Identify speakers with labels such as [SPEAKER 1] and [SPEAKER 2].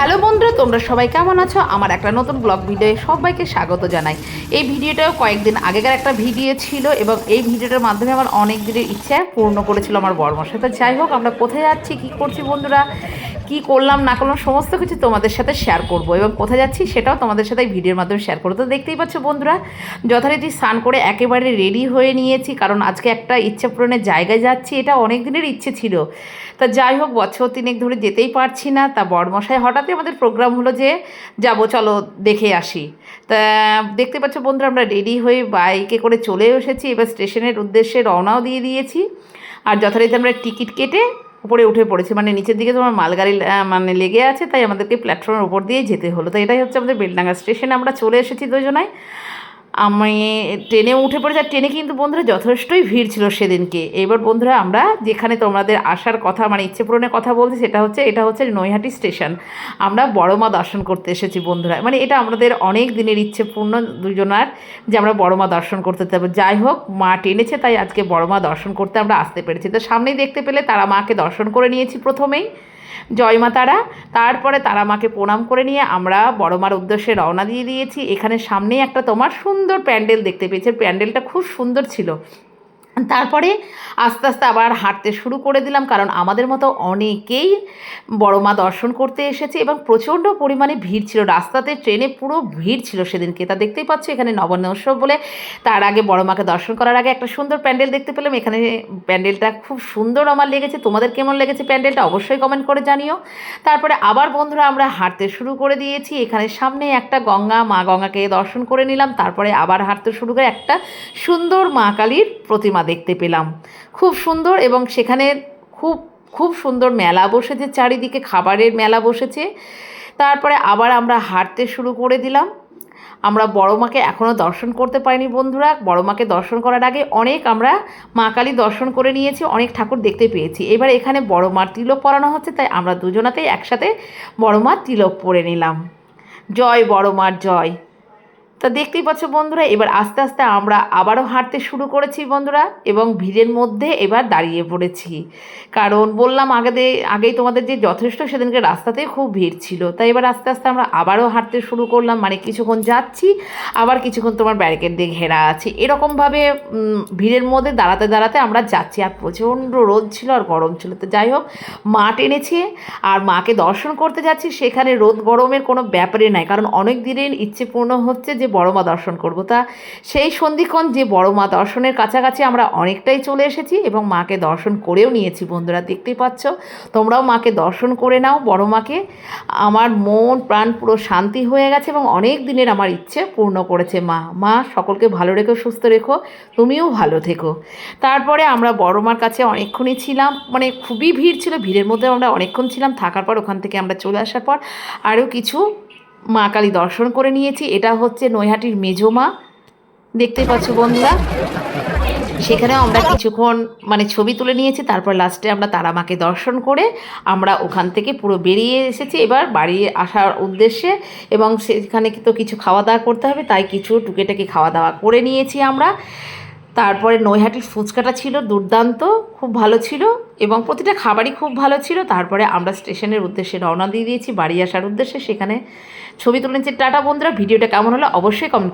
[SPEAKER 1] Hello বন্ধুরা, তোমরা সবাই কেমন আছো? আমার একটা নতুন ব্লগ ভিডিওয়ে সবাইকে স্বাগত জানাই। এই ভিডিওটাও কয়েকদিন আগেকার একটা ভিডিও ছিল এবং এই ভিডিওটার মাধ্যমে আমার অনেক দিনের ইচ্ছা পূর্ণ করেছিল আমার বর্মশা তো যাই হোক, আমরা কোথায় যাচ্ছি, কী করছি বন্ধুরা? কি করলাম, না করলাম, সমস্ত কিছু তোমাদের সাথে শেয়ার করব। এবং কোথায় যাচ্ছি সেটাও তোমাদের সাথে ভিডিওর মাধ্যমে শেয়ার করব। তো দেখতেই পাচ্ছ বন্ধুরা, যথারীতি স্নান করে একেবারে রেডি হয়ে নিয়েছি, কারণ আজকে একটা ইচ্ছা পূরণের জায়গায় যাচ্ছি, এটা অনেক দিনের ইচ্ছে ছিল। তা যাই হোক, বছর তিনেক ধরে যেতেই পারছি না। তা বড়মশাই হঠাৎই আমাদের প্রোগ্রাম হলো যে, যাব, চলো, দেখে আসি। তা দেখতে পাচ্ছ বন্ধুরা, আমরা রেডি হয়ে বাইকে করে চলে এসেছি। এবার স্টেশনের উদ্দেশ্যে রওনাও দিয়ে দিয়েছি। আর যথারীতি আমরা টিকিট কেটে উপরে উঠে পড়েছে। মানে নিচের দিকে তোমার মালগাড়ি মানে লেগে আছে, তাই আমাদেরকে প্ল্যাটফর্মের উপর দিয়েই যেতে হলো। তো এটাই হচ্ছে আমাদের বেলডাঙ্গা স্টেশনে আমরা চলে এসেছি দুজনায় আমি ট্রেনে উঠে পড়েছি আর ট্রেনে কিন্তু বন্ধুরা যথেষ্টই ভিড় ছিল সেদিনকে। এবার বন্ধুরা আমরা যেখানে তোমাদের আসার কথা মানে ইচ্ছে পূরণের কথা বলছি, সেটা হচ্ছে, এটা হচ্ছে নৈহাটি স্টেশন। আমরা বড় মা দর্শন করতে এসেছি বন্ধুরা। মানে এটা আমাদের অনেক দিনের ইচ্ছে পূর্ণ দুজনার যে আমরা বড় মা দর্শন করতে যাব। যাই হোক, মা টেনেছে, তাই আজকে বড় মা দর্শন করতে আমরা আসতে পেরেছি। তো সামনেই দেখতে পেলে তারা মাকে দর্শন করে নিয়েছি প্রথমেই। জয় মা তারা। তারপরে তারা মাকে প্রণাম করে নিয়ে আমরা বড় মার উদ্দেশ্যে রওনা দিয়ে দিয়েছি। এখানে সামনেই একটা তোমার সুন্দর প্যান্ডেল দেখতে পেয়েছে। প্যান্ডেলটা খুব সুন্দর ছিল। তারপরে আস্তে আস্তে আবার হাঁটতে শুরু করে দিলাম, কারণ আমাদের মতো অনেকেই বড় মা দর্শন করতে এসেছে এবং প্রচণ্ড পরিমাণে ভিড় ছিল। রাস্তাতে ট্রেনে পুরো ভিড় ছিল সেদিনকে। তা দেখতেই পাচ্ছ, এখানে নবান্ন উৎসব বলে তার আগে বড় মাকে দর্শন করার আগে একটা সুন্দর প্যান্ডেল দেখতে পেলাম। এখানে প্যান্ডেলটা খুব সুন্দর আমার লেগেছে। তোমাদের কেমন লেগেছে প্যান্ডেলটা অবশ্যই কমেন্ট করে জানিও। তারপরে আবার বন্ধুরা আমরা হাঁটতে শুরু করে দিয়েছি। এখানে সামনে একটা গঙ্গা, মা গঙ্গাকে দর্শন করে নিলাম। তারপরে আবার হাঁটতে শুরু করে একটা সুন্দর মা কালীর প্রতিমা দেখতে পেলাম। খুব সুন্দর এবং সেখানে খুব খুব সুন্দর মেলা বসেছে, চারিদিকে খাবারের মেলা বসেছে। তারপরে আবার আমরা হাঁটতে শুরু করে দিলাম। আমরা বড় মাকে এখনও দর্শন করতে পারিনি বন্ধুরা। বড় মাকে দর্শন করার আগে অনেক আমরা মা কালী দর্শন করে নিয়েছি, অনেক ঠাকুর দেখতে পেয়েছি। এবার এখানে বড় মার তিলক পরানো হচ্ছে, তাই আমরা দুজনাতেই একসাথে বড় মার তিলক পরে নিলাম। জয় বড় মার, জয়। তা দেখতেই পাচ্ছ বন্ধুরা, এবার আস্তে আস্তে আমরা আবারও হাঁটতে শুরু করেছি বন্ধুরা, এবং ভিড়ের মধ্যে এবার দাঁড়িয়ে পড়েছি। কারণ বললাম আগে আগেই তোমাদের যে যথেষ্ট সেদিনকে রাস্তাতে খুব ভিড় ছিল, তাই এবার আস্তে আস্তে আমরা আবারও হাঁটতে শুরু করলাম। মানে কিছুক্ষণ যাচ্ছি, আবার কিছুক্ষণ তোমার ব্যারিকেড দিয়ে ঘেরা আছে। এরকমভাবে ভিড়ের মধ্যে দাঁড়াতে দাঁড়াতে আমরা যাচ্ছি। আর প্রচণ্ড রোদ ছিল আর গরম ছিল। তো যাই হোক, মা টেনেছে আর মাকে দর্শন করতে যাচ্ছি। সেখানে রোদ গরমের কোনো ব্যাপারই নাই, কারণ অনেক দিনের ইচ্ছে পূর্ণ হচ্ছে যে বড় মা দর্শন করব। তা সেই সন্ধিক্ষণ যে বড় মা দর্শনের কাছাকাছি আমরা অনেকটাই চলে এসেছি এবং মাকে দর্শন করেও নিয়েছি বন্ধুরা, দেখতেই পাচ্ছ? তোমরাও মাকে দর্শন করে নাও বড় মাকে আমার মন, প্রাণ পুরো শান্তি হয়ে গেছে এবং অনেক দিনের আমার ইচ্ছে পূর্ণ করেছে মা। মা, সকলকে ভালো রেখো, সুস্থ রেখো, তুমিও ভালো থেকো। তারপরে আমরা বড় মার কাছে অনেকক্ষণই ছিলাম মানে খুবই ভিড় ছিল, ভিড়ের মধ্যে আমরা অনেকক্ষণ ছিলাম, থাকার পর ওখান থেকে আমরা চলে আসার পর আরও কিছু মা কালী দর্শন করে নিয়েছি। এটা হচ্ছে নৈহাটির মেজো মা দেখতেই পাচ্ছ বন্ধুরা, সেখানেও আমরা কিছুক্ষণ মানে ছবি তুলে নিয়েছি, তারপর লাস্টে আমরা তারা মাকে দর্শন করে আমরা ওখান থেকে পুরো বেরিয়ে এসেছি। এবার বাড়ি আসার উদ্দেশ্যে এবং সেখানে তো কিছু খাওয়া দাওয়া করতে হবে, তাই কিছু টুকেটাকি খাওয়া দাওয়া করে নিয়েছি আমরা। তারপরে নৈহাটির ফুচকাটা ছিল দুর্দান্ত, খুব ভালো ছিল এবং প্রতিটা খাবারই খুব ভালো ছিল। তারপরে আমরা স্টেশনের উদ্দেশ্যে রওনা দিয়ে দিয়েছি, বাড়ি আসার উদ্দেশ্যে। সেখানে ছবি তুলে নিচ্ছি টাটা বন্ধুরা। ভিডিওটা কেমন হলো অবশ্যই কমেন্ট